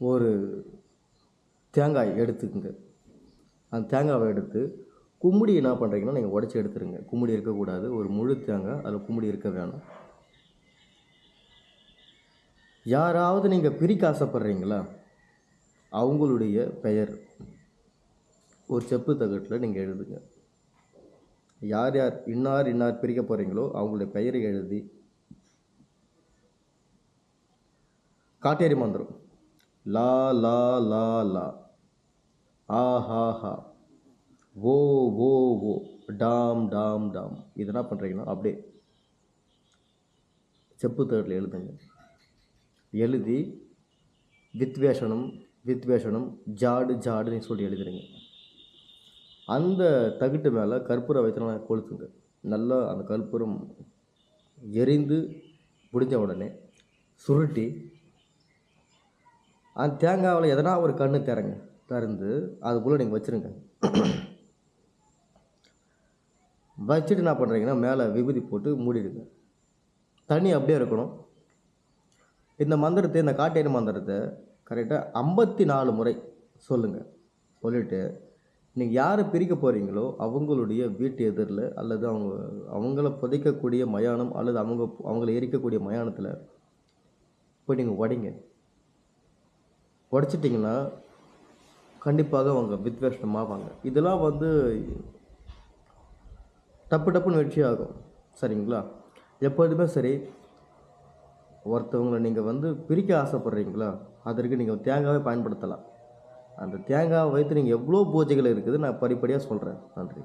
ஒரு தேங்காய் எடுத்துக்கங்க. அந்த தேங்காவை எடுத்து கும்முடி என்ன பண்ணுறீங்கன்னா நீங்கள் உடச்சி எடுத்துருங்க. கும்முடி இருக்கக்கூடாது. ஒரு முழு தேங்காய் அதில் கும்முடி இருக்க வேணும். யாராவது நீங்கள் பிரிக்க ஆசைப்படுறீங்களா? அவங்களுடைய பெயர். ஒரு செப்பு தகட்டில் நீங்கள் எழுதுங்க. யார் யார் இன்னார் இன்னார் பிரிக்க போகிறீங்களோ அவங்களுடைய பெயரை எழுதி. காட்டேரி மந்திரம். லா லா லா லா. ஆ ஹா ஹா. ஓ ஓ ஓ. டாம் டாம் டாம். இது என்ன பண்ணுறீங்கன்னா அப்படியே செப்பு தேர்டில் எழுதுங்க. எழுதி வித்வேஷனம் வித்வேஷனம் ஜாடு ஜாடுன்னு சொல்லி எழுதுறீங்க. அந்த தகுட்டு மேலே கற்பூர வைத்தனா கொளுத்துங்க. நல்லா அந்த கற்பூரம் எரிந்து முடிஞ்ச உடனே சுருட்டி அந்த தேங்காவில் எதனா ஒரு கண்ணு திறங்க திறந்து அதுக்குள்ளே நீங்கள் வச்சுருங்க. வச்சுட்டு என்ன பண்ணுறீங்கன்னா மேலே விபூதி போட்டு மூடிடுங்க. தண்ணி அப்படியே இருக்கணும். இந்த மந்திரத்தை இந்த காட்டேரி மந்திரத்தை கரெக்டாக ஐம்பத்தி நாலு முறை சொல்லுங்கள் சொல்லிவிட்டு நீங்கள் யாரை பிரிக்க போகிறீங்களோ அவங்களுடைய வீட்டு எதிரில் அல்லது அவங்க அவங்கள புதைக்கக்கூடிய மயானம் அல்லது அவங்க அவங்கள எரிக்கக்கூடிய மயானத்தில் போய் நீங்கள் உடைங்க. உடச்சிட்டிங்கன்னா கண்டிப்பாக அவங்க வித்வேஷமாவாங்க. இதெல்லாம் வந்து டப்பு டப்புன்னு வெற்றி ஆகும். சரிங்களா? எப்போதுமே சரி ஒருத்தவங்களை நீங்கள் வந்து பிரிக்க ஆசைப்பட்றீங்களா? அதற்கு நீங்கள் தேங்காவே பயன்படுத்தலாம். அந்த தேங்காவை வைத்து நீங்கள் எவ்வளோ பூஜைகள் இருக்குது நான் படிப்படியாக சொல்கிறேன் நன்றி.